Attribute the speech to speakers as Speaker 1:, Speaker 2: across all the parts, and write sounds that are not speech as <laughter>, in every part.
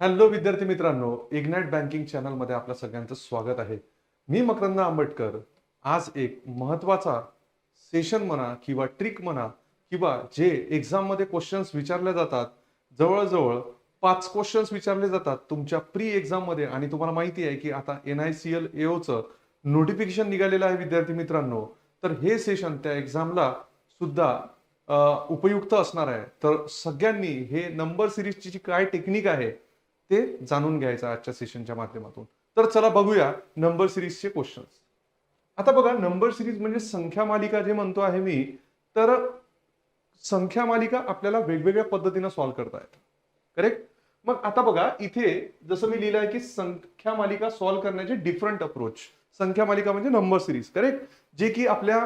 Speaker 1: Hello विद्यार्थी मित्रांनो ignite banking चॅनलमध्ये आपल्या सगळ्यांचं स्वागत आहे. मी मकरंद आंबेडकर. आज एक महत्त्वाचा सेशन म्हणा किंवा ट्रिक म्हणा किंवा जे एक्झाममध्ये क्वेश्चन्स विचारले जातात जवळजवळ पाच क्वेश्चन्स विचारले जातात तुमच्या प्री एक्झाममध्ये आणि तुम्हाला माहिती आहे की आता एन आय सी एल एओचं नोटिफिकेशन निघालेलं आहे विद्यार्थी मित्रांनो. तर हे सेशन त्या एक्झामला सुद्धा उपयुक्त असणार आहे. तर सगळ्यांनी हे नंबर सिरीजची जी काय टेक्निक आहे ते जाणून घ्यायचं आजच्या सेशनच्या माध्यमातून. तर चला बघूया नंबर सिरीजचे क्वेश्चन्स आता बघा नंबर सिरीज म्हणजे संख्या मालिका जे म्हणतो आहे मी तर संख्या मालिका आपल्याला वेगवेगळ्या पद्धतीनं सॉल्व्ह करता येतात. करेक्ट मग आता बघा इथे जसं मी लिहिलं आहे की संख्या मालिका सॉल्व्ह करण्याचे डिफरंट अप्रोच संख्या मालिका म्हणजे नंबर सिरीज करेक्ट जे की आपल्या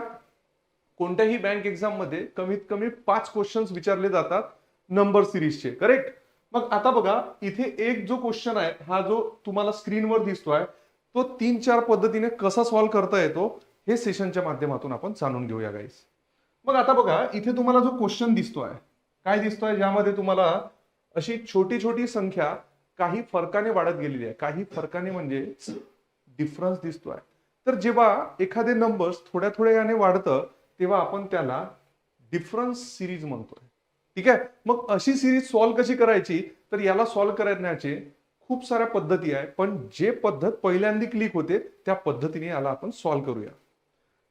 Speaker 1: कोणत्याही बँक एक्झाममध्ये कमीत कमी पाच क्वेश्चन्स विचारले जातात नंबर सिरीजचे करेक्ट मग आता बघा इथे एक जो क्वेश्चन आहे हा जो तुम्हाला स्क्रीनवर दिसतोय तो तीन चार पद्धतीने कसा सॉल्व्ह करता येतो हे सेशनच्या माध्यमातून आपण जाणून घेऊया गाईस मग आता बघा इथे तुम्हाला जो क्वेश्चन दिसतोय काय दिसतोय? ज्यामध्ये तुम्हाला अशी छोटी छोटी संख्या काही फरकाने वाढत गेलेली आहे. काही फरकाने म्हणजे डिफरन्स दिसतोय. तर जेव्हा एखादे नंबर्स थोड्या थोड्या याने वाढतं तेव्हा आपण त्याला डिफरन्स सिरीज म्हणतोय. ठीक आहे? मग अशी सिरीज सॉल्व्ह कशी करायची? तर याला सॉल्व्ह करण्याचे खूप साऱ्या पद्धती आहे पण जे पद्धत पहिल्यांदा क्लिक होते त्या पद्धतीने याला आपण सॉल्व्ह करूया.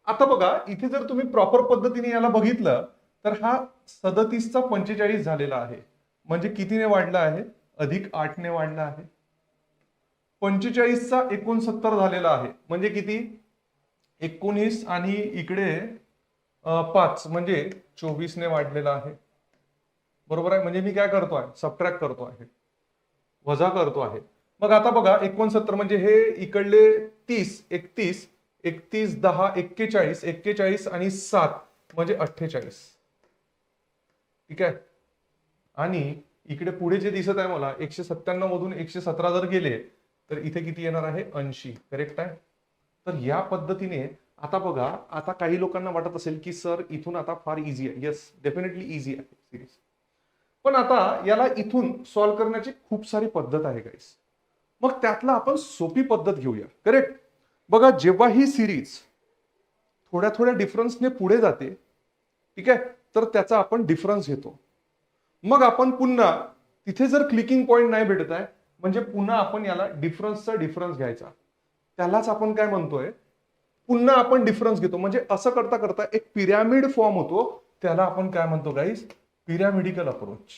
Speaker 1: आता बघा इथे जर तुम्ही प्रॉपर पद्धतीने याला बघितलं तर हा सदतीसचा पंचेचाळीस झालेला आहे. म्हणजे कितीने वाढला आहे? अधिक आठने वाढला आहे. पंचेचाळीसचा एकोणसत्तर झालेला आहे. म्हणजे किती? एकोणीस आणि इकडे पाच. म्हणजे चोवीसने वाढलेला आहे. बरोबर आहे? म्हणजे मी काय करतो आहे? सबट्रॅक्ट करतो आहे. वजा करतो आहे. मग आता बघा एकोणसत्तर म्हणजे हे इकडले तीस एकतीस एकतीस दहा एक्केचाळीस एक्केचाळीस आणि सात म्हणजे अठ्ठेचाळीस. ठीक आहे? आणि इकडे पुढे जे दिसत आहे मला एकशे सत्त्याण्णव मधून एकशे सतरा जर गेले तर इथे किती येणार आहे? ऐंशी. करेक्ट आहे? तर या पद्धतीने आता बघा आता काही लोकांना वाटत असेल की सर इथून आता फार इझी आहे. येस डेफिनेटली इझी आहे सिरीज पण आता याला इथून सॉल्व्ह करण्याची खूप सारी पद्धत आहे गाईस मग त्यातला आपण सोपी पद्धत घेऊया. करेक्ट बघा जेव्हा ही सिरीज थोड्या थोड्या डिफरन्सने पुढे जाते ठीक आहे? तर त्याचा आपण डिफरन्स घेतो. मग आपण पुन्हा तिथे जर क्लिकिंग पॉईंट नाही भेटत आहे म्हणजे पुन्हा आपण याला डिफरन्सचा डिफरन्स घ्यायचा. त्यालाच आपण काय म्हणतोय? पुन्हा आपण डिफरन्स घेतो. म्हणजे असं करता करता एक पिरॅमिड फॉर्म होतो. त्याला आपण काय म्हणतो गाईस पिरॅमिडिकल अप्रोच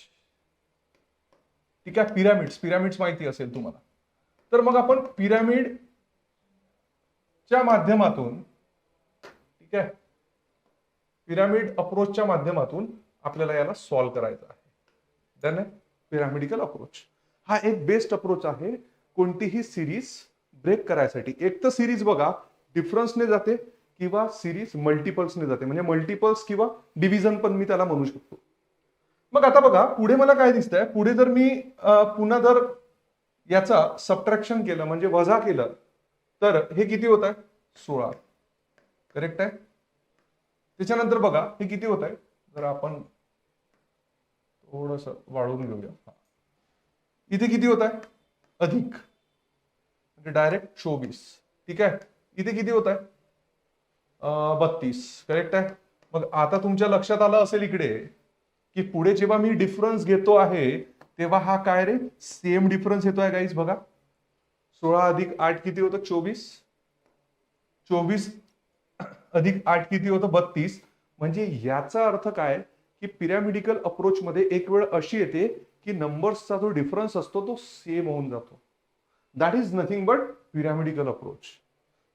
Speaker 1: ठीक आहे? पिरॅमिड्स पिरॅमिड्स माहिती असेल तुम्हाला. तर मग आपण पिरॅमिड च्या माध्यमातून ठीक आहे? पिरॅमिड अप्रोचच्या माध्यमातून आपल्याला याला सॉल्व्ह करायचं आहे. देन आहे? पिरॅमिडिकल अप्रोच हा एक बेस्ट अप्रोच आहे कोणतीही सिरीज ब्रेक करायसाठी. एक तर सिरीज बघा डिफरन्सने जाते किंवा सिरीज मल्टिपल्सने जाते. म्हणजे मल्टिपल्स किंवा डिव्हिजन पण मी त्याला म्हणू शकतो. मग आता बघा पुढे मला काय दिसतंय? पुढे जर मी पुन्हा जर याचा सबट्रॅक्शन केलं म्हणजे वजा केलं तर हे किती होत आहे सोळा. करेक्ट आहे? त्याच्यानंतर बघा हे किती होत आहे जर आपण थोडस वाढवून घेऊया. इथे किती होत आहे अधिक. म्हणजे डायरेक्ट चोवीस. ठीक आहे? इथे किती होत आहे बत्तीस. करेक्ट आहे? मग आता तुमच्या लक्षात आलं असेल इकडे की पुढे जेव्हा मी डिफरन्स घेतो आहे तेव्हा हा काय रे? सेम डिफरन्स येतोय गाईज बघा. सोळा अधिक आठ किती होतं? चोवीस. चोवीस अधिक आठ किती होतं? बत्तीस. म्हणजे याचा अर्थ काय? की पिरॅमिडिकल अप्रोच मध्ये एक वेळ अशी येते की नंबर्सचा जो डिफरन्स असतो तो सेम होऊन जातो. That is nothing but pyramidical approach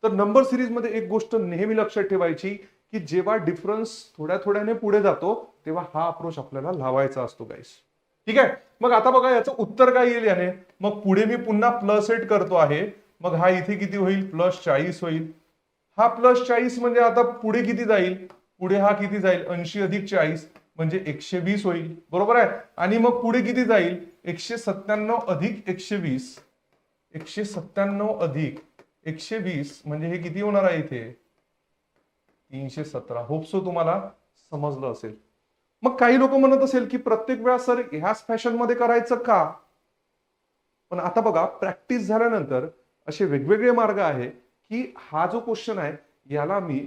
Speaker 1: तर नंबर सिरीजमध्ये एक गोष्ट नेहमी लक्षात ठेवायची की जेव्हा डिफरन्स थोड्या थोड्याने पुढे जातो तेव्हा हा अप्रोच आपल्याला लावायचा असतो गाईस ठीक आहे? मग आता बघा याचं उत्तर काय येईल याने? मग पुढे मी पुन्हा प्लस एट करतो आहे. मग हा इथे किती होईल? प्लस चाळीस होईल. हा प्लस चाळीस म्हणजे आता पुढे किती जाईल? पुढे हा किती जाईल? ऐंशी अधिक चाळीस म्हणजे एकशे वीस होईल. बरोबर आहे? आणि मग पुढे किती जाईल? एकशे सत्त्याण्णव अधिक एकशे वीस. एकशे सत्त्याण्णव अधिक एकशे वीस म्हणजे हे किती होणार आहे इथे? तीनशे सतरा. होपसो तुम्हाला समजलं असेल. मग काही लोक म्हणत असेल की प्रत्येक वेळा सर ह्याच फॅशनमध्ये करायचं का? पण आता बघा प्रॅक्टिस झाल्यानंतर असे वेगवेगळे मार्ग आहे की हा जो क्वेश्चन आहे याला मी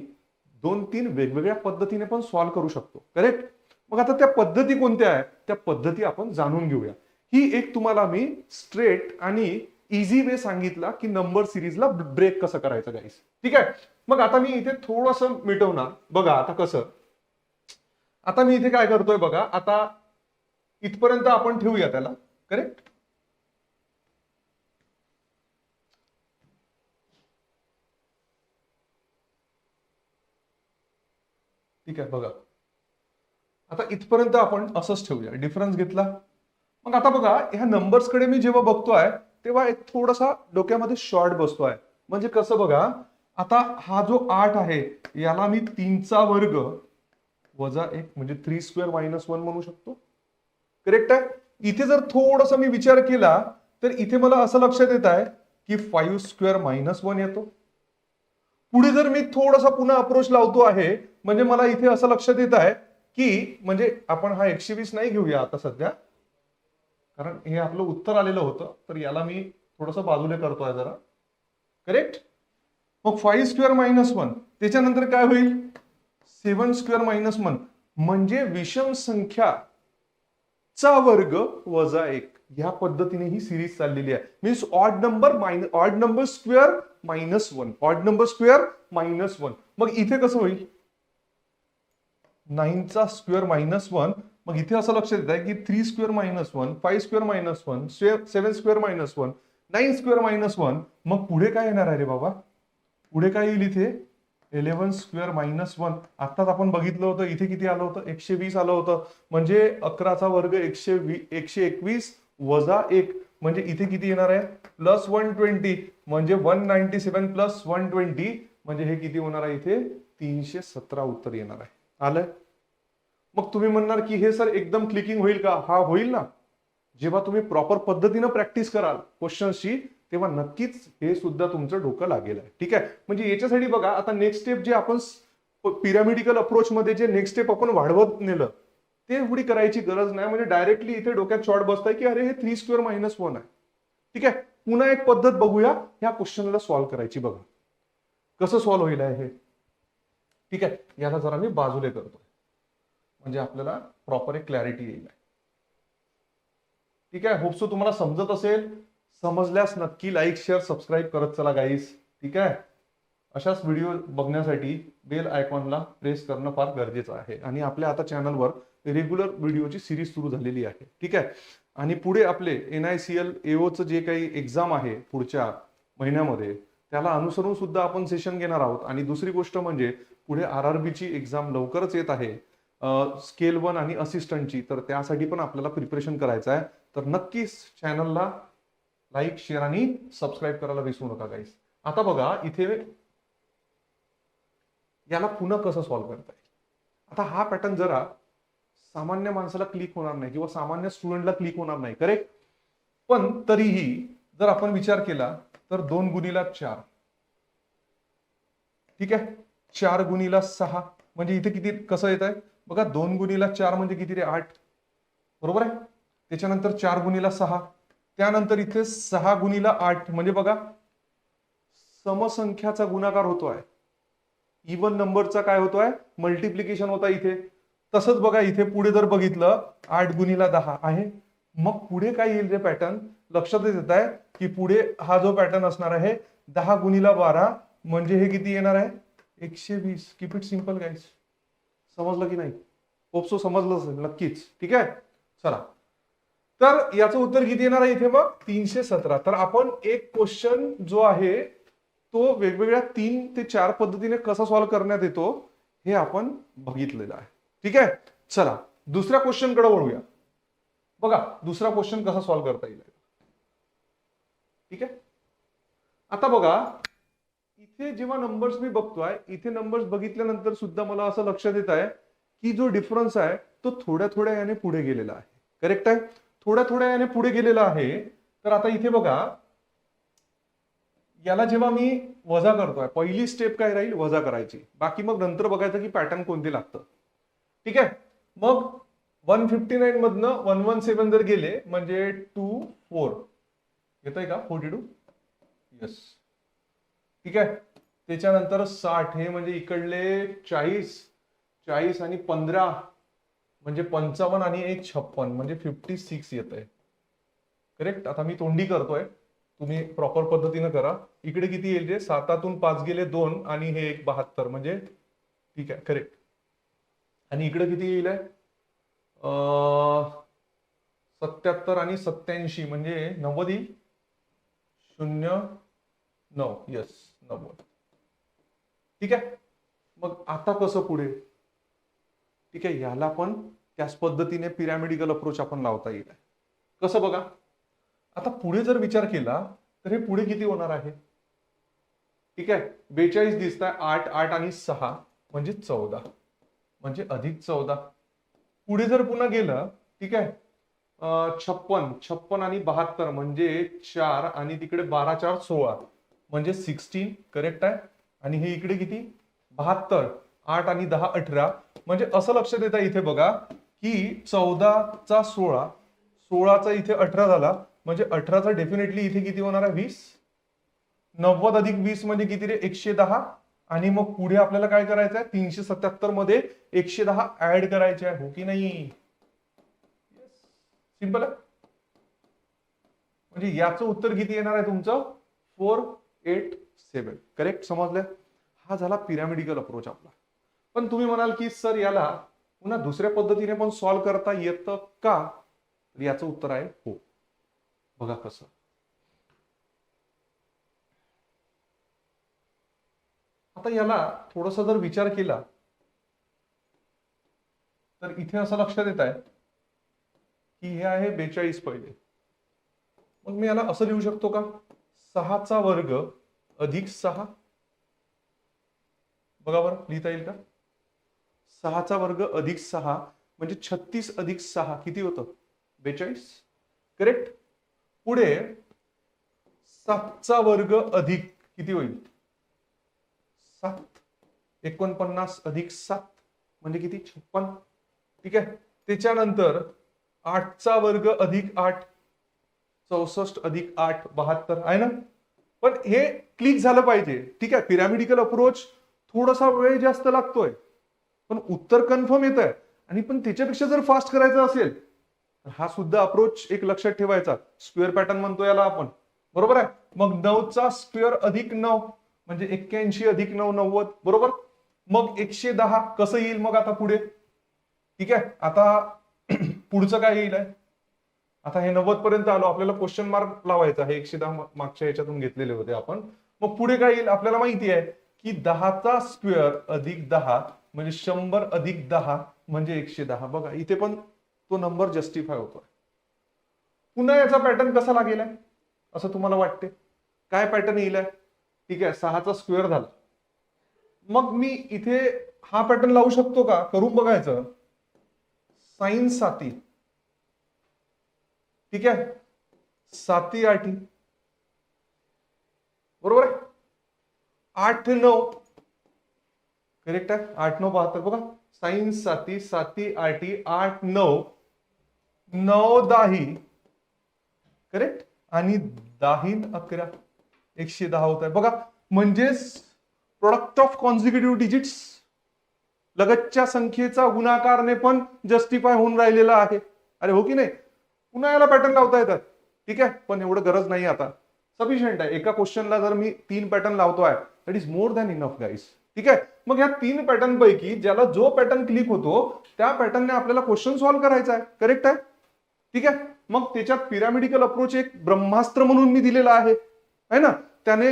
Speaker 1: दोन तीन वेगवेगळ्या पद्धतीने पण सॉल्व्ह करू शकतो. करेक्ट मग आता त्या पद्धती कोणत्या आहेत? त्या पद्धती आपण जाणून घेऊया. ही एक तुम्हाला मी स्ट्रेट आणि इझी वे सांगितला की नंबर सिरीजला ब्रेक कसं करायचं गाईस ठीक आहे? मग आता मी इथे थोडस मिटवणार. बघा आता कसं? आता मी इथे काय करतोय बघा आता इथपर्यंत आपण ठेवूया त्याला. करेक्ट ठीक आहे बघा. आता इथपर्यंत आपण असंच ठेवूया. डिफरन्स घेतला? मग आता बघा ह्या नंबर्सकडे मी जेव्हा बघतोय तेव्हा एक थोडासा डोक्यामध्ये शॉर्ट बसतोय म्हणजे कसं बघा आता हा जो आठ आहे याला मी तीनचा वर्ग वजा एक म्हणजे थ्री स्क्वेअर मायनस वन म्हणू शकतो. करेक्ट आहे? इथे जर थोडासा मी विचार केला तर इथे मला असं लक्षात येत आहे की फाईव्ह स्क्वेअर मायनस वन येतो. पुढे जर मी थोडासा पुन्हा अप्रोच लावतो आहे म्हणजे मला इथे असं लक्षात येत आहे की म्हणजे आपण हा एकशे वीस नाही घेऊया आता सध्या. कारण हे आपलं उत्तर आलेलं होतं तर याला मी थोडस बाजूला करतोय जरा. करेक्ट मग फाईव्ह स्क्वेअर मायनस वन त्याच्यानंतर काय होईल? सेवन स्क्वेअर मायनस वन म्हणजे विषम संख्या चा वर्ग वजा एक. ह्या पद्धतीने ही सिरीज चाललेली आहे. Means odd number minus odd number square minus one odd number square minus one मग इथे कसं होईल? नाईनचा स्क्वेअर मायनस वन मग इथे असं लक्षात येत आहे की three square minus one five square minus one seven square minus one nine square minus one मग पुढे काय येणार आहे रे बाबा? पुढे काय येईल इथे? इलेव्हन स्क्वेअर मायनस वन आत्ताच आपण बघितलं होतं इथे किती आलं होतं? एकशे वीस आलं होतं. म्हणजे अकराचा वर्ग एकशे वी एकशे एकवीस वजा एक. म्हणजे इथे किती येणार आहे? प्लस वन ट्वेंटी म्हणजे one ninety seven plus one twenty म्हणजे हे किती होणार आहे इथे? तीनशे सतरा उत्तर येणार आहे. आलंय मग तुम्ही म्हणणार की हे सर एकदम क्लिकिंग होईल का? हा होईल ना. जेव्हा तुम्ही प्रॉपर पद्धतीनं प्रॅक्टिस कराल क्वेश्चन्सची तेव्हा नक्कीच हे सुद्धा तुमचं डोकं लागेल आहे. ठीक आहे? म्हणजे याच्यासाठी बघा आता नेक्स्ट स्टेप जे आपण पिरामिडिकल अप्रोचमध्ये जे नेक्स्ट स्टेप आपण वाढवत नेलं ते एवढी करायची गरज नाही. म्हणजे डायरेक्टली इथे डोक्यात शॉर्ट बसताय की अरे हे थ्री स्क्वेअर मायनस वन आहे. ठीक आहे? पुन्हा एक पद्धत बघूया. ह्या क्वेश्चनला सॉल्व्ह करायची बघा. कसं सॉल्व्ह होईल आहे हे? ठीक आहे? याला जरा मी बाजूले करतो. म्हणजे आपल्याला प्रॉपर एक क्लॅरिटी येईल. ठीक आहे? होपसो तुम्हाला समजत असेल. समजल्यास नक्की लाईक शेअर सबस्क्राईब करत चला गाईस ठीक आहे? अशाच व्हिडिओ बघण्यासाठी बेल आयकॉनला प्रेस करणं फार गरजेचं आहे. आणि आपल्या आता चॅनलवर रेग्युलर व्हिडिओची सिरीज सुरू झालेली आहे. ठीक आहे? आणि पुढे आपले एन आय सी एल एओचं जे काही एक्झाम आहे पुढच्या महिन्यामध्ये त्याला अनुसरून सुद्धा आपण सेशन घेणार आहोत. आणि दुसरी गोष्ट म्हणजे पुढे आर आर बीची एक्झाम लवकरच येत आहे. स्केल वन आणि असिस्टंटची तर त्यासाठी पण आपल्याला प्रिपरेशन करायचं आहे. तर नक्कीच चॅनलला लाईक शेअर आणि सबस्क्राईब करायला विसरू नका गाईस आता बघा इथे याला पुन्हा कसं सॉल्व्ह करता येईल? आता हा पॅटर्न जरा सामान्य माणसाला क्लिक होणार नाही किंवा सामान्य स्टुडंटला क्लिक होणार नाही करेक्ट पण तरीही जर आपण विचार केला तर दोन गुणीला चार. ठीक आहे? चार गुणीला सहा. म्हणजे इथे किती कसं येत आहे बघा दोन गुणीला चार म्हणजे किती रे? आठ. बरोबर आहे? त्याच्यानंतर चार गुणीला सहा. त्यानंतर इथे सहा गुणीला आठ. म्हणजे बघा समसंख्याचा गुणाकार होतोय. इवन नंबरचा काय होतोय? मल्टिप्लिकेशन होता इथे. तसंच बघा इथे पुढे जर बघितलं आठ गुणीला दहा आहे. मग पुढे काय येईल रे पॅटर्न लक्षातच येत आहे की पुढे हा जो पॅटर्न असणार आहे दहा गुणीला बारा म्हणजे हे किती येणार आहे? एकशे वीस. किप इट सिंपल गाईस समजलं की नाही? ओप्सो समजलं असेल नक्कीच. ठीक आहे? चला. तर याचं उत्तर किती येणार आहे इथे मग? तीनशे सतरा. तर आपण एक क्वेश्चन जो आहे तो वेगवेगळ्या तीन ते चार पद्धतीने कसा सॉल्व्ह करण्यात येतो हे आपण बघितलेलं आहे. ठीक आहे? चला. दुसऱ्या क्वेश्चनकडे वळूया. बघा दुसरा क्वेश्चन कसा सॉल्व्ह करता येईल? ठीक आहे? आता बघा इथे जेव्हा नंबर्स मी बघतोय इथे नंबर्स बघितल्यानंतर सुद्धा मला असं लक्षात येत आहे की जो डिफरन्स आहे तो थोड्या थोड्या याने पुढे गेलेला आहे. करेक्ट आहे? थोड्या थोड्या याने पुढे गेलेला आहे. तर आता इथे बघा याला जेव्हा मी वजा करतोय पहिली स्टेप काय राहील? वजा करायची. बाकी मग नंतर बघायचं की पॅटर्न कोणते लागतं. ठीक आहे? मग वन फिफ्टी नाईन मधनं वन वन सेवन जर गेले म्हणजे टू फोर येत आहे का? फोर्टी टू येस ठीक आहे? त्याच्यानंतर साठ हे म्हणजे इकडले चाळीस चाळीस आणि पंधरा म्हणजे पंचावन्न आणि एक छप्पन म्हणजे फिफ्टी सिक्स येत आहे करेक्ट आता मी तोंडी करतोय. तुम्ही प्रॉपर पद्धतीनं करा. इकडे किती येईल रे? सातातून पाच गेले दोन आणि हे एक बहात्तर म्हणजे ठीक आहे. करेक्ट आणि इकडे किती येईल आहे? सत्याहत्तर आणि सत्याऐंशी म्हणजे नव्वद येईल. शून्य नऊ यस नव्वद ठीक आहे? मग आता कसं पुढे? ठीक आहे याला पण त्याच पद्धतीने पिरॅमिडिकल अप्रोच आपण लावता येईल. कसं बघा? आता पुढे जर विचार केला तर हे पुढे किती होणार आहे? ठीक आहे? बेचाळीस दिसत आहे आठ आठ आणि सहा म्हणजे चौदा. म्हणजे अधिक चौदा. पुढे जर पुन्हा गेलं ठीक आहे? छप्पन छप्पन आणि बहात्तर म्हणजे चार आणि तिकडे बारा चार सोळा. म्हणजे सिक्स्टीन करेक्ट आहे? आणि हे इकडे किती? बहात्तर आठ आणि दहा अठरा. म्हणजे असं लक्षात येतं इथे बघा की चौदाचा सोळा सोळाचा इथे अठरा झाला. म्हणजे अठराचा डेफिनेटली इथे किती होणार आहे? वीस. नव्वद अधिक वीस म्हणजे किती रे? एकशे दहा. आणि मग पुढे आपल्याला काय करायचं आहे तीनशे सत्याहत्तरमध्ये एकशे दहा ऍड करायचे आहे. हो की नाही? सिंपल आहे. म्हणजे याचं उत्तर किती येणार आहे तुमचं? फोर एट सेवन. करेक्ट समजलं? हा झाला पिरॅमिडिकल अप्रोच आपला. पण तुम्ही म्हणाल की सर याला पुन्हा दुसऱ्या पद्धतीने पण सॉल्व्ह करता येतं का? तर याचं उत्तर आहे हो. बघा कसं. आता याला थोडासा जर विचार केला तर इथे असं लक्षात येत आहे की हे आहे बेचाळीस पहिले. मग मी याला असं लिहू शकतो का? सहाचा वर्ग अधिक सहा. बघा बरं लिहिता येईल का? सहाचा वर्ग अधिक सहा म्हणजे छत्तीस अधिक सहा. किती होतं? बेचाळीस. करेक्ट पुढे सातचा वर्ग अधिक किती होईल? सात. एकोणपन्नास अधिक सात म्हणजे किती? छप्पन. ठीक आहे? त्याच्यानंतर आठचा वर्ग अधिक आठ. चौसष्ट अधिक आठ बहात्तर आहे ना? पण हे क्लिक झालं पाहिजे. ठीक आहे पिरॅमिडिकल अप्रोच थोडासा वेळ जास्त लागतोय. पण उत्तर कन्फर्म येत आहे आणि पण त्याच्यापेक्षा जर फास्ट करायचं असेल तर हा सुद्धा अप्रोच एक लक्षात ठेवायचा. स्क्वेअर पॅटर्न म्हणतो याला आपण. बरोबर आहे? मग नऊचा स्क्वेअर अधिक नऊ म्हणजे एक्क्याऐंशी अधिक नऊ नव्वद बरोबर? मग एकशे दहा कसं येईल मग आता पुढे? ठीक आहे? आता <clears throat> पुढचं काय येईल आहे? आता हे नव्वद पर्यंत आलो आपल्याला क्वेश्चन मार्क लावायचा आहे. एकशे दहा मागच्या याच्यातून घेतलेले होते आपण. मग पुढे काय येईल? आपल्याला माहिती आहे की दहाचा स्क्वेअर अधिक दहा म्हणजे शंभर अधिक दहा म्हणजे एकशे दहा. बघा इथे पण तो नंबर जस्टिफाय होतोय. पुन्हा याचा पॅटर्न कसा लागेल आहे? असं तुम्हाला वाटते? काय पॅटर्न येईल आहे? ठीक आहे सहाचा स्क्वेअर झाला. मग मी इथे हा पॅटर्न लावू शकतो का? करून बघायचं. साईन साती. ठीक आहे? साती आठी बरोबर आहे? आठ नऊ. करेक्ट आहे? आठ नऊ बहात्तर. बघा साईन साती साती आठी आठ नऊ नऊ दाही. करेक्ट आणि दाहीन अकरा. एकशे दहा होत आहे. बघा म्हणजेच प्रोडक्ट ऑफ कॉन्झिक्युटिव्ह डिजिट्स लगतच्या संख्येचा गुणाकारने पण जस्टिफाय होऊन राहिलेला आहे. अरे हो की नाही? पुन्हा याला पॅटर्न लावता येतात. ठीक आहे? पण एवढं गरज नाही आता. सफिशियंट आहे. एका क्वेश्चनला जर मी तीन पॅटर्न लावतो आहे that is more than enough guys ठीक आहे? मग या तीन पॅटर्न पैकी ज्याला जो पॅटर्न क्लिक होतो त्या पॅटर्नने आपल्याला क्वेश्चन सॉल्व्ह करायचा आहे. करेक्ट आहे? ठीक आहे? मग त्याच्यात पिरामिडिकल अप्रोच एक ब्रह्मास्त्र म्हणून मी दिलेला आहे. है ना? त्याने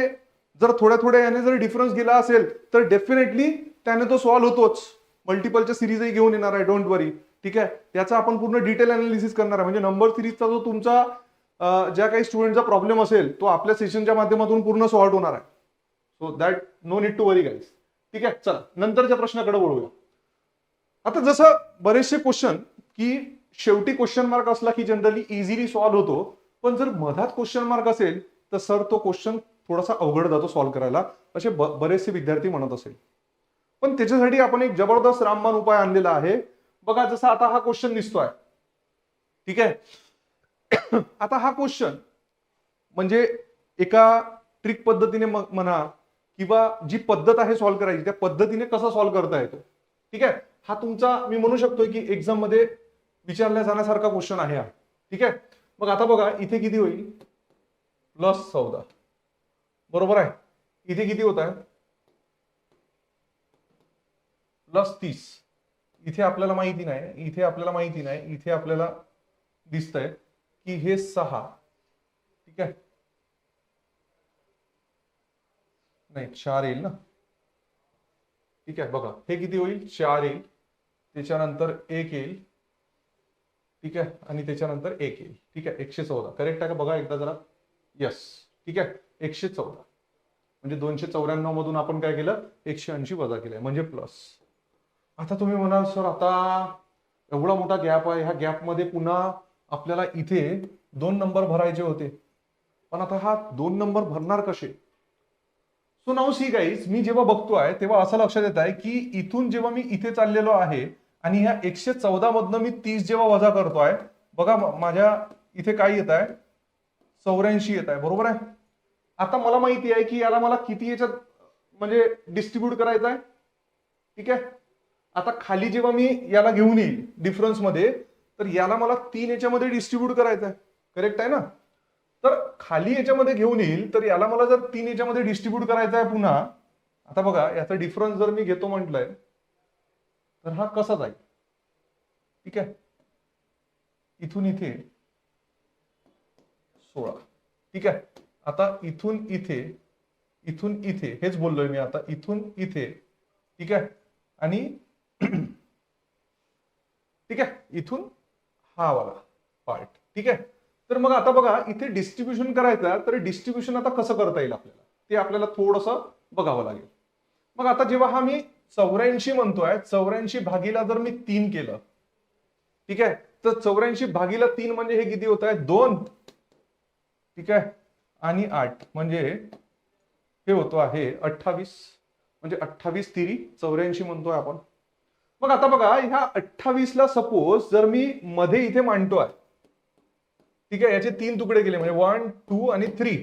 Speaker 1: जर थोड्या थोड्या याने जर डिफरन्स गेला असेल तर डेफिनेटली त्याने तो सॉल्व्ह होतोच. मल्टिपलच्या सिरीजही घेऊन येणार आहे. डोंट वरी ठीक आहे? त्याचा आपण पूर्ण डिटेल अनालिसिस करणार आहे. म्हणजे नंबर सिरीजचा जो तुमचा ज्या काही स्टुडंटचा प्रॉब्लेम असेल तो आपल्या सेशनच्या माध्यमातून पूर्ण सॉर्ट होणार आहे. So that no need to worry guys ठीक आहे? चला नंतरच्या प्रश्नाकडे वळूया. आता जसं बरेचसे क्वेश्चन की शेवटी क्वेश्चन मार्क असला की जनरली इझिली सॉल्व्ह होतो पण जर मधात क्वेश्चन मार्क असेल तर सर तो क्वेश्चन थोडासा अवघड जातो सॉल्व्ह करायला. असे ब- बरेचसे विद्यार्थी म्हणत असेल. पण त्याच्यासाठी आपण एक जबरदस्त रामबाण उपाय आणलेला आहे. बघा जसा आता हा क्वेश्चन दिसतोय. ठीक आहे? <coughs> आता हा क्वेश्चन म्हणजे एका ट्रिक पद्धतीने म्हणा किंवा जी पद्धत आहे सॉल्व्ह करायची त्या पद्धतीने कसा सॉल्व्ह करता येतो? ठीक आहे? हा तुमचा मी म्हणू शकतोय की एक्झाममध्ये विचारल्या जाण्यासारखा क्वेश्चन आहे हा. ठीक आहे? मग आता बघा इथे किती होईल? प्लस चौदा. बरोबर आहे? इथे किती होत आहे? प्लस तीस. इथे आपल्याला माहिती नाही इथे आपल्याला माहिती नाही इथे आपल्याला दिसतंय की हे सहा. ठीक आहे? नाही चार येईल ना? ठीक आहे बघा. हे किती होईल? चार येईल. त्याच्यानंतर एक येईल. ठीक आहे? आणि त्याच्यानंतर एक येईल. ठीक आहे? एकशे चौदा. करेक्ट आहे का? बघा एकदा जरा. यस ठीक आहे? एकशे चौदा. म्हणजे दोनशे चौऱ्याण्णव मधून आपण काय केलं? एकशे ऐंशी वजा केलंय. म्हणजे प्लस आता तुम्ही म्हणाल सर आता एवढा मोठा गॅप आहे. ह्या गॅपमध्ये पुन्हा आपल्याला इथे दोन नंबर भरायचे होते. पण आता हा दोन नंबर भरणार कसे? सो नाव सी गाईज मी जेव्हा बघतोय तेव्हा असं लक्षात येत आहे की इथून जेव्हा मी इथे चाललेलो आहे आणि ह्या एकशे चौदा मधनं मी तीस जेव्हा वजा करतोय बघा माझ्या इथे काय येत आहे? चौऱ्याऐंशी येत आहे. बरोबर आहे? आता मला माहिती आहे की याला मला किती याच्यात म्हणजे डिस्ट्रीब्यूट करायचं आहे? ठीक आहे? आता खाली जेव्हा मी याला घेऊन येईल डिफरन्समध्ये तर याला मला तीन याच्यामध्ये डिस्ट्रीब्यूट करायचं आहे करेक्ट आहे ना? तर खाली याच्यामध्ये घेऊन येईल तर याला मला जर तीन याच्यामध्ये डिस्ट्रीब्यूट करायचं आहे पुन्हा आता बघा याचा डिफरन्स जर मी घेतो म्हटलंय तर हा कसा जाईल? ठीक आहे? इथून इथे सोळा. ठीक आहे? आता इथून इथे इथून इथे हेच बोललोय मी आता इथून इथे. ठीक आहे? आणि <clears throat> ठीक आहे? इथून हा वाला पार्ट ठीक आहे? तर मग आता बघा इथे डिस्ट्रीब्युशन करायचं तर डिस्ट्रीब्युशन आता कसं करता येईल आपल्याला? ते आपल्याला थोडंसं बघावं लागेल. मग आता जेव्हा हा मी चौऱ्याऐंशी म्हणतोय चौऱ्याऐंशी भागीला जर मी तीन केलं ठीक आहे? तर चौऱ्याऐंशी भागीला तीन म्हणजे हे किती होत आहे दोन. ठीक आहे? आणि आठ म्हणजे हे होतो आहे अठ्ठावीस. म्हणजे अठ्ठावीस तिरी चौऱ्याऐंशी म्हणतोय आपण. मग आता बघा ह्या अठ्ठावीस ला सपोज जर मी मध्ये इथे मांडतोय ठीक आहे याचे तीन तुकडे केले म्हणजे वन टू आणि थ्री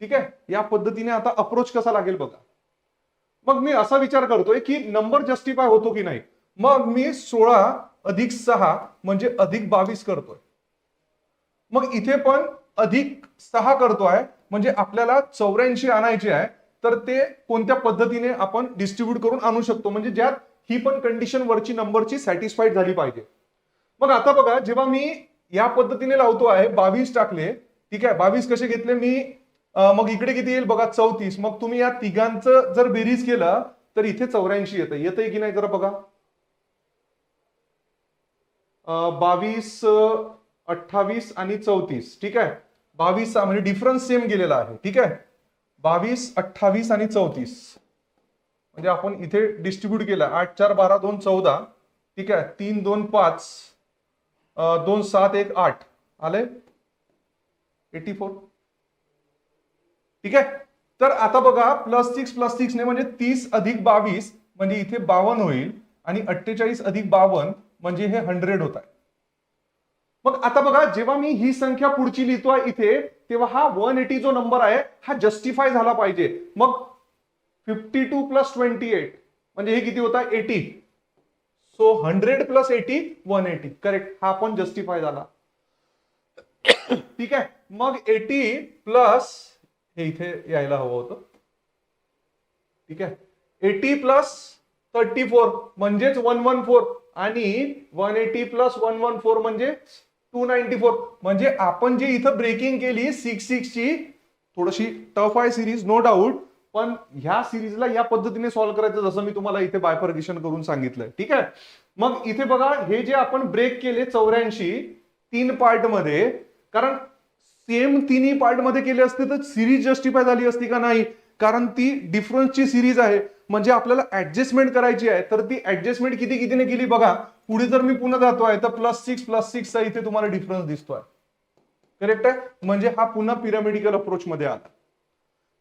Speaker 1: ठीक आहे या पद्धतीने आता अप्रोच कसा लागेल बघा. मग मी असा विचार करतोय की नंबर जस्टिफाय होतो की नाही? मग मी सोळा अधिक सहा म्हणजे अधिक बावीस करतोय. मग इथे पण अधिक सहा करतोय म्हणजे आपल्याला चौऱ्याऐंशी आणायचे आहे तर ते कोणत्या पद्धतीने आपण डिस्ट्रीब्यूट करून आणू शकतो? म्हणजे ज्यात ही पण कंडिशन वरची नंबरची सॅटिस्फाईड झाली पाहिजे. मग आता बघा जेव्हा मी या पद्धतीने लावतो आहे बावीस टाकले ठीक आहे बावीस कसे घेतले मी? मग इकडे किती येईल? बघा चौतीस. मग तुम्ही या तिघांचं जर बेरीज केलं तर इथे चौऱ्याऐंशी येतं. येतंय की नाही जरा बघा. बावीस अठ्ठावीस आणि चौतीस ठीक आहे? बावीस म्हणजे डिफरन्स सेम गेलेला आहे ठीक आहे? बावीस अठ्ठावीस आणि चौतीस. म्हणजे आपण इथे डिस्ट्रीब्यूट केला. आठ चार बारा दोन चौदा. ठीक आहे? तीन दोन पाच. दोन सात एक आठ. आले? एटी फोर ठीक आहे? तर आता बघा प्लस सिक्स प्लस सिक्स ने म्हणजे तीस अधिक बावीस म्हणजे इथे बावन्न होईल आणि अठ्ठेचाळीस अधिक बावन्न म्हणजे हे हंड्रेड होत आहे. मग आता बघा जेव्हा मी ही संख्या पुढची लिहितोय इथे तेव्हा हा वन एटी जो नंबर आहे हा जस्टिफाय झाला पाहिजे. मग fifty two plus twenty eight म्हणजे हे किती होता? Eighty so hundred plus eighty one eighty correct हा पण जस्टिफाय झाला. ठीक आहे? मग एटी प्लस हे इथे यायला हवं होतं. ठीक आहे? एटी प्लस थर्टी फोर म्हणजेच वन वन फोर आणि one eighty plus one one four म्हणजे टू नाईन्टी फोर म्हणजे आपण जे इथं ब्रेकिंग केली सिक्स सिक्सची थोडीशी टफ आहे सिरीज नो डाऊट पण ह्या सिरीजला या पद्धतीने सॉल्व्ह करायचं जसं मी तुम्हाला इथे बायफर्गेशन करून सांगितलंय. ठीक आहे? मग इथे बघा हे जे आपण ब्रेक केले चौऱ्याऐंशी तीन पार्टमध्ये कारण सेम तिन्ही पार्टमध्ये केले असते तर सिरीज जस्टिफाय झाली असती का नाही? कारण ती डिफरन्सची सिरीज आहे. म्हणजे आपल्याला ऍडजस्टमेंट करायची आहे. तर ती ऍडजस्टमेंट किती कितीने केली बघा? पुढे जर मी पुन्हा जातो आहे तर प्लस सिक्स प्लस सिक्सचा इथे तुम्हाला डिफरन्स दिसतोय. करेक्ट आहे? म्हणजे हा पुन्हा पिरामिडिकल अप्रोच मध्ये आला.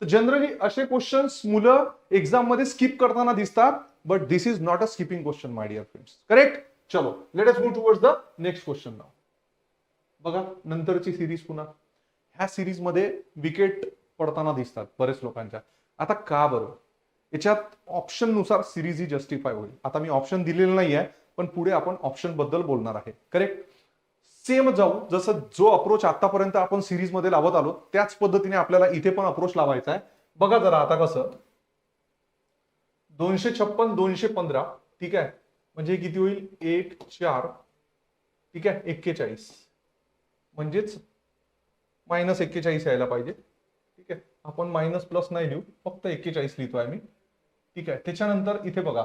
Speaker 1: जनरली असे क्वेश्चन्स मुलं एक्झाममध्ये स्किप करताना दिसतात but this is not a skipping question my dear friends correct चलो let us move towards the next question now बघा नंतरची सिरीज पुन्हा. ह्या सिरीजमध्ये विकेट पडताना दिसतात बरेच लोकांच्या. आता का बरं? याच्यात ऑप्शननुसार सिरीज ही जस्टिफाय होईल. आता मी ऑप्शन दिलेलं नाही आहे पण पुढे आपण ऑप्शनबद्दल बोलणार आहे. करेक्ट सेम जाऊ जसं जो अप्रोच आतापर्यंत आपण सिरीजमध्ये लावत आलो त्याच पद्धतीने आपल्याला इथे पण अप्रोच लावायचा आहे. बघा जरा आता कसं. दोनशे छप्पन दोनशे पंधरा ठीक आहे? म्हणजे किती होईल? एक चार ठीक आहे? एक्केचाळीस. म्हणजेच मायनस एक्केचाळीस यायला पाहिजे. ठीक आहे? आपण मायनस प्लस नाही लिहू फक्त एक्केचाळीस लिहितो आहे मी ठीक आहे? त्याच्यानंतर इथे बघा.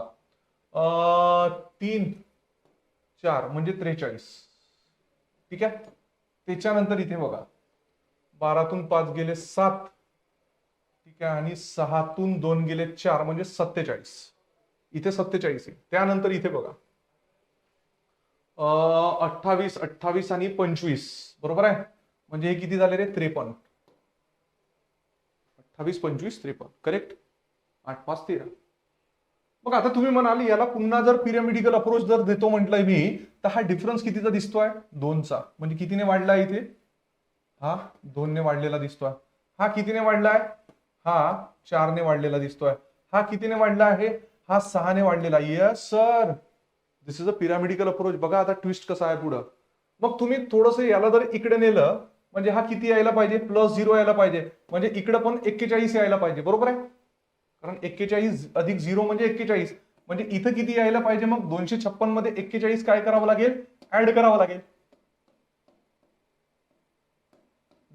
Speaker 1: तीन चार म्हणजे त्रेचाळीस. ठीक आहे? त्याच्यानंतर इथे बघा. बारातून पाच गेले सात. ठीक आहे? आणि सहातून दोन गेले चार म्हणजे सत्तेचाळीस. इथे सत्तेचाळीस आहे. त्यानंतर इथे बघा. अठ्ठावीस अठ्ठावीस आणि पंचवीस. बरोबर आहे? म्हणजे हे किती झाले रे? त्रेपन्न. अठ्ठावीस पंचवीस त्रेपन्न. करेक्ट आठ पाच तेरा. मग आता तुम्ही म्हणाल याला पुन्हा जर पिरामिडिकल अप्रोच जर देतो म्हटलंय मी तर हा डिफरन्स कितीचा दिसतोय? दोनचा. म्हणजे कितीने वाढला इथे? हा दोनने वाढलेला दिसतोय. हा कितीने वाढलाय? हा चारने वाढलेला दिसतोय. हा कितीने वाढला आहे? हा सहाने वाढलेला. Yes sir this is a pyramidical approach बघा आता ट्विस्ट कसा आहे पुढं. मग तुम्ही थोडंसं याला जर इकडे नेलं म्हणजे हा किती यायला पाहिजे? प्लस झिरो यायला पाहिजे. म्हणजे इकडं पण एक्केचाळीस यायला पाहिजे. बरोबर आहे? कारण एक्केचाळीस अधिक झिरो म्हणजे एक्केचाळीस. म्हणजे इथं किती यायला पाहिजे मग? दोनशे छप्पनमध्ये एक्केचाळीस काय करावं लागेल? ऍड करावं लागेल.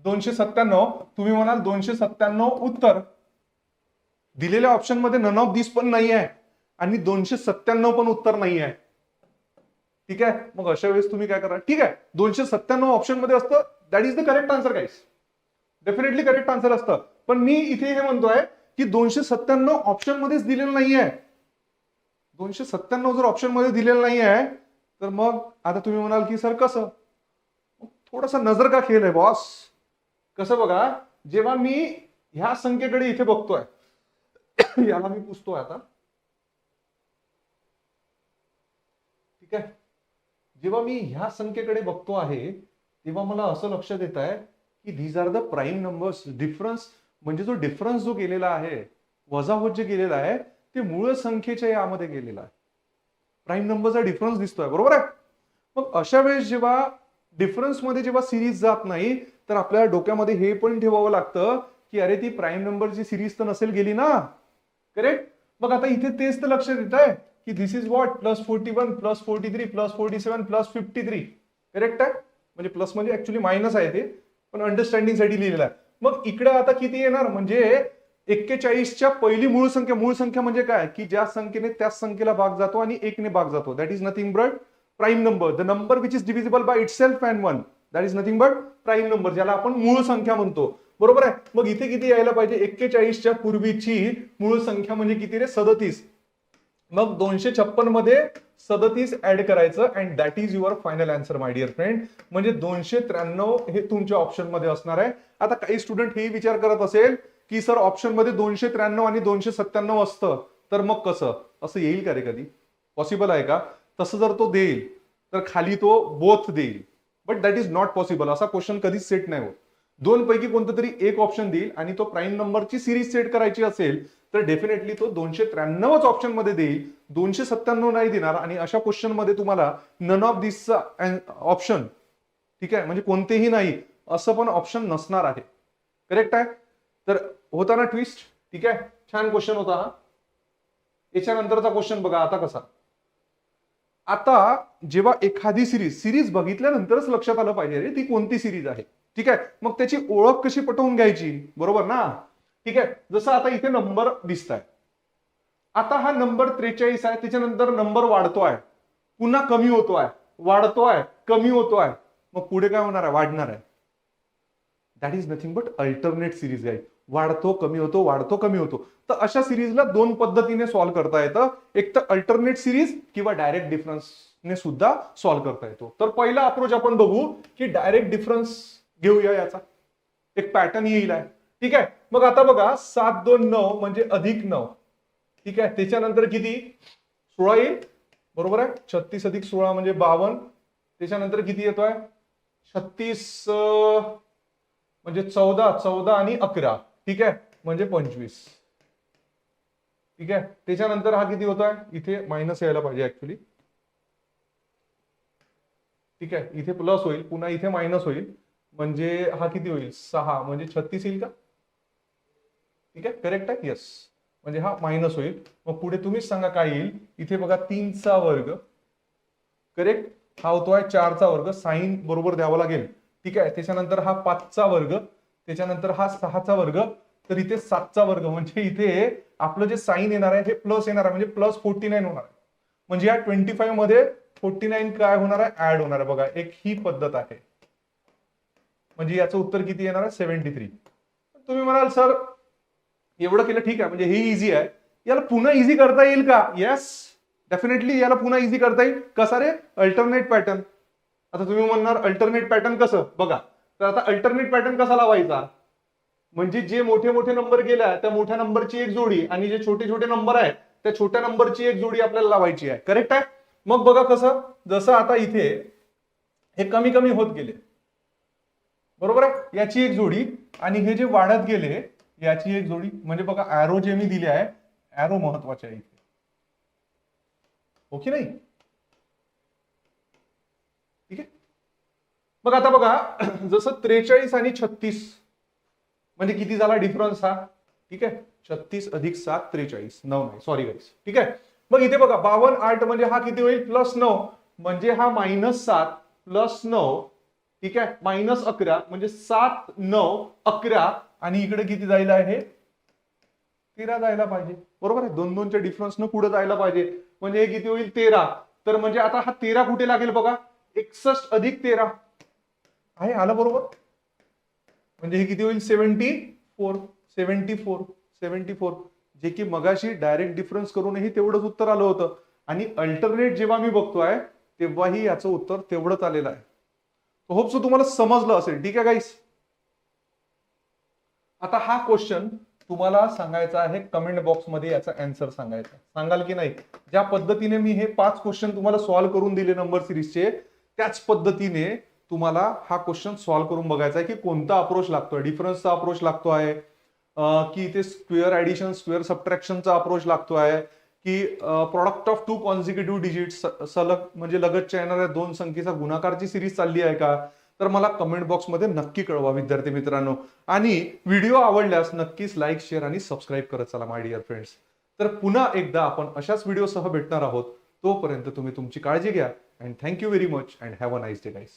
Speaker 1: दोनशे सत्त्याण्णव तुम्ही म्हणाल दोनशे सत्त्याण्णव उत्तर. दिलेल्या ऑप्शनमध्ये नन ऑफ दिस पण नाही आहे आणि दोनशे सत्त्याण्णव पण उत्तर नाही आहे ठीक आहे? मग अशा वेळेस तुम्ही काय करा? ठीक आहे. दोनशे सत्त्याण्णव ऑप्शनमध्ये असतं. That is the correct answer guys definitely correct answer असतं. पण मी इथे हे म्हणतोय की दोनशे सत्त्याण्णव ऑप्शन मध्येच दिलेलं नाहीये. दोनशे सत्त्याण्णव जर ऑप्शनमध्ये दिलेलं नाहीये तर मग आता तुम्ही म्हणाल की सर कसं? थोडासा नजर का खेळ आहे बॉस कसं बघा जेव्हा मी ह्या संख्येकडे इथे बघतोय <coughs> याला मी पुसतोय आता. ठीक आहे? जेव्हा मी ह्या संख्येकडे बघतो आहे तेव्हा मला असं लक्षात येत आहे की these are the prime numbers difference म्हणजे जो डिफरन्स जो गेलेला आहे वजा होत जे गेलेला आहे ते मूळ संख्येच्या यामध्ये गेलेला आहे. प्राईम नंबरचा डिफरन्स दिसतोय बरोबर आहे? मग अशा वेळेस जेव्हा डिफरन्समध्ये जेव्हा सिरीज जात नाही तर आपल्या डोक्यामध्ये हे पण ठेवावं लागतं की अरे ती प्राईम नंबरची सिरीज तर नसेल गेली ना? करेक्ट मग आता इथे तेच तर लक्षात येत आहे की this is what plus forty one plus forty three plus forty seven plus fifty three correct आहे? म्हणजे प्लस म्हणजे ऍक्च्युली मायनस आहे ते. पण अंडरस्टँडिंगसाठी लिहिलेलं आहे. मग इकडे आता किती येणार? म्हणजे एक्केचाळीसच्या पहिली मूळ संख्या मूळ संख्या म्हणजे काय? की ज्या संख्येने त्याच संख्येला भाग जातो आणि एकने भाग जातो. That is nothing but prime number the number which is divisible by itself and one that is nothing but prime number ज्याला आपण मूळ संख्या म्हणतो. बरोबर आहे? मग इथे किती यायला पाहिजे? एक्केचाळीसच्या पूर्वीची मूळ संख्या म्हणजे किती रे? सदतीस. मग दोनशे छप्पनमध्ये सदतीस ऍड करायचं and that is your final answer my dear friend म्हणजे दोनशे त्र्याण्णव हे तुमच्या ऑप्शनमध्ये असणार आहे. आता काही स्टुडंट हे विचार करत असेल की सर ऑप्शनमध्ये दोनशे त्र्याण्णव आणि दोनशे सत्त्याण्णव असतं तर मग कसं? असं येईल का रे कधी? पॉसिबल आहे का? तसं जर तो देईल तर खाली तो बोथ देईल. But that is not possible असा क्वेश्चन कधीच सेट नाही होत. दोन पैकी कोणतं तरी एक ऑप्शन देईल आणि तो प्राईम नंबरची सिरीज सेट करायची असेल तर डेफिनेटली तो दोनशे त्र्याण्णवच ऑप्शनमध्ये देईल. दोनशे सत्त्याण्णव नाही देणार आणि अशा क्वेश्चनमध्ये तुम्हाला नन ऑफ दिसचा ऑप्शन ठीक आहे? म्हणजे कोणतेही नाही असं पण ऑप्शन नसणार आहे. करेक्ट आहे? तर होता ना ट्विस्ट ठीक आहे? छान क्वेश्चन होता हा. याच्यानंतरचा क्वेश्चन बघा आता कसा? आता जेव्हा एखादी सिरीज सिरीज बघितल्यानंतरच लक्षात आलं पाहिजे रे ती कोणती सिरीज आहे? ठीक आहे? मग त्याची ओळख कशी पटवून घ्यायची? बरोबर ना? ठीक आहे? जसं आता इथे नंबर दिसत आहे आता हा नंबर त्रेचाळीस आहे त्याच्यानंतर नंबर वाढतो आहे पुन्हा कमी होतो आहे वाढतो आहे कमी होतो आहे मग पुढे काय होणार आहे? वाढणार आहे. That is nothing but alternate series आहे वाढतो कमी होतो वाढतो कमी होतो. तर अशा सिरीजला दोन पद्धतीने सॉल्व्ह करता येतं. एक तर अल्टरनेट सिरीज किंवा डायरेक्ट डिफरन्सने सुद्धा सॉल्व्ह करता येतो. तर पहिला अप्रोच आपण बघू की डायरेक्ट डिफरन्स घेऊया याचा. एक पॅटर्न येईल आहे. ठीक आहे? मग आता बघा सात दोन नऊ म्हणजे अधिक नऊ. ठीक आहे? त्याच्यानंतर किती? सोळा येईल. बरोबर आहे? छत्तीस अधिक सोळा म्हणजे बावन्न त्याच्यानंतर किती येतोय? छत्तीस म्हणजे चौदा चौदा आणि अकरा. ठीक आहे? म्हणजे पंचवीस. ठीक आहे? त्याच्यानंतर हा किती होतोय? आहे इथे मायनस यायला पाहिजे ऍक्च्युली ठीक आहे? इथे प्लस होईल. पुन्हा इथे मायनस होईल. म्हणजे हा किती होईल? सहा. म्हणजे छत्तीस येईल का? ठीक आहे? करेक्ट आहे? येस म्हणजे हा मायनस होईल. मग पुढे तुम्हीच सांगा काय येईल. इथे बघा तीनचा वर्ग. करेक्ट हा होतोय चारचा वर्ग. साईन बरोबर द्यावा लागेल. ठीक आहे? त्याच्यानंतर हा पाचचा वर्ग. त्याच्यानंतर हा सहाचा वर्ग. तर इथे सातचा वर्ग. म्हणजे इथे आपलं जे साईन येणार आहे हे प्लस येणार आहे. म्हणजे प्लस फोर्टी नाईन होणार आहे. म्हणजे या ट्वेंटी फाईव्हमध्ये फोर्टी नाईन काय होणार आहे? ऍड होणार आहे. बघा एक ही पद्धत आहे. म्हणजे याचं उत्तर किती येणार आहे? सेव्हन्टी थ्री तुम्ही म्हणाल सर एवढं केलं ठीक आहे म्हणजे हे इझी आहे. याला पुन्हा इझी करता येईल का? येस डेफिनेटली याला पुन्हा इझी करता येईल. कसा रे? अल्टरनेट पॅटर्न आता तुम्ही म्हणणार अल्टरनेट पॅटर्न कसं? बघा. तर आता अल्टरनेट पॅटर्न कसा लावायचा? म्हणजे जे मोठे मोठे नंबर गेल्या त्या मोठ्या नंबरची एक जोडी आणि जे छोटे छोटे नंबर आहेत त्या छोट्या नंबरची एक जोडी आपल्याला लावायची आहे. करेक्ट आहे? मग बघा कसं जसं आता इथे हे कमी कमी होत गेले. बरोबर आहे? याची एक जोडी आणि हे जे वाढत गेले याची एक जोडी म्हणजे बघा ॲरो जे मी दिले आहे ॲरो महत्त्वाचे आहे इथे. हो ओके नाही? ठीक आहे? मग आता बघा <clears throat> जसं त्रेचाळीस आणि छत्तीस म्हणजे किती झाला डिफरन्स हा? ठीक आहे? छत्तीस अधिक सात त्रेचाळीस. नऊ नाही. सॉरी गाईस ठीक आहे? मग इथे बघा बावन्न आठ म्हणजे हा किती होईल? प्लस नऊ. म्हणजे हा मायनस सात प्लस नऊ. ठीक आहे? मायनस अकरा म्हणजे सात नऊ अकरा आणि इकडे किती जायला आहे? तेरा जायला पाहिजे. बरोबर आहे? दोन दोनच्या डिफरन्स न पुढे जायला पाहिजे. म्हणजे हे किती होईल? तेरा. तर म्हणजे आता हा तेरा कुठे लागेल बघा? एकसष्ट अधिक तेरा. आहे? आलं बरोबर? म्हणजे हे किती होईल? Seventy four. Seventy four. Seventy four. जे की मगाशी डायरेक्ट डिफरन्स करूनही तेवढंच उत्तर आलं होतं. आणि अल्टरनेट जेव्हा मी बघतोय तेव्हाही याचं उत्तर तेवढंच आलेलं आहे. होप सो तुम्हाला समजलं असेल. ठीक आहे गाईस आता हा क्वेश्चन तुम्हाला सांगायचा आहे कमेंट बॉक्समध्ये याचा अँसर सांगायचा सांगाल की नाही? ज्या पद्धतीने मी हे पाच क्वेश्चन तुम्हाला सॉल्व्ह करून दिले नंबर सिरीजचे त्याच पद्धतीने तुम्हाला हा क्वेश्चन सॉल्व्ह करून बघायचा आहे की कोणता अप्रोच लागतोय. डिफरन्सचा अप्रोच लागतो आहे की इथे स्क्वेअर ऍडिशन स्क्वेअर सबट्रॅक्शनचा अप्रोच लागतो आहे की product of two consecutive digit सलग म्हणजे लगतच्या येणाऱ्या दोन संख्येचा गुणाकारची सिरीज चालली आहे का? तर मला कमेंट बॉक्समध्ये नक्की कळवा विद्यार्थी मित्रांनो. आणि व्हिडिओ आवडल्यास नक्कीच लाईक शेअर आणि सबस्क्राईब करत चला माय डिअर फ्रेंड्स तर पुन्हा एकदा आपण अशाच व्हिडिओसह भेटणार आहोत. तोपर्यंत तुम्ही तुमची काळजी घ्या. And thank you very much and have a nice day guys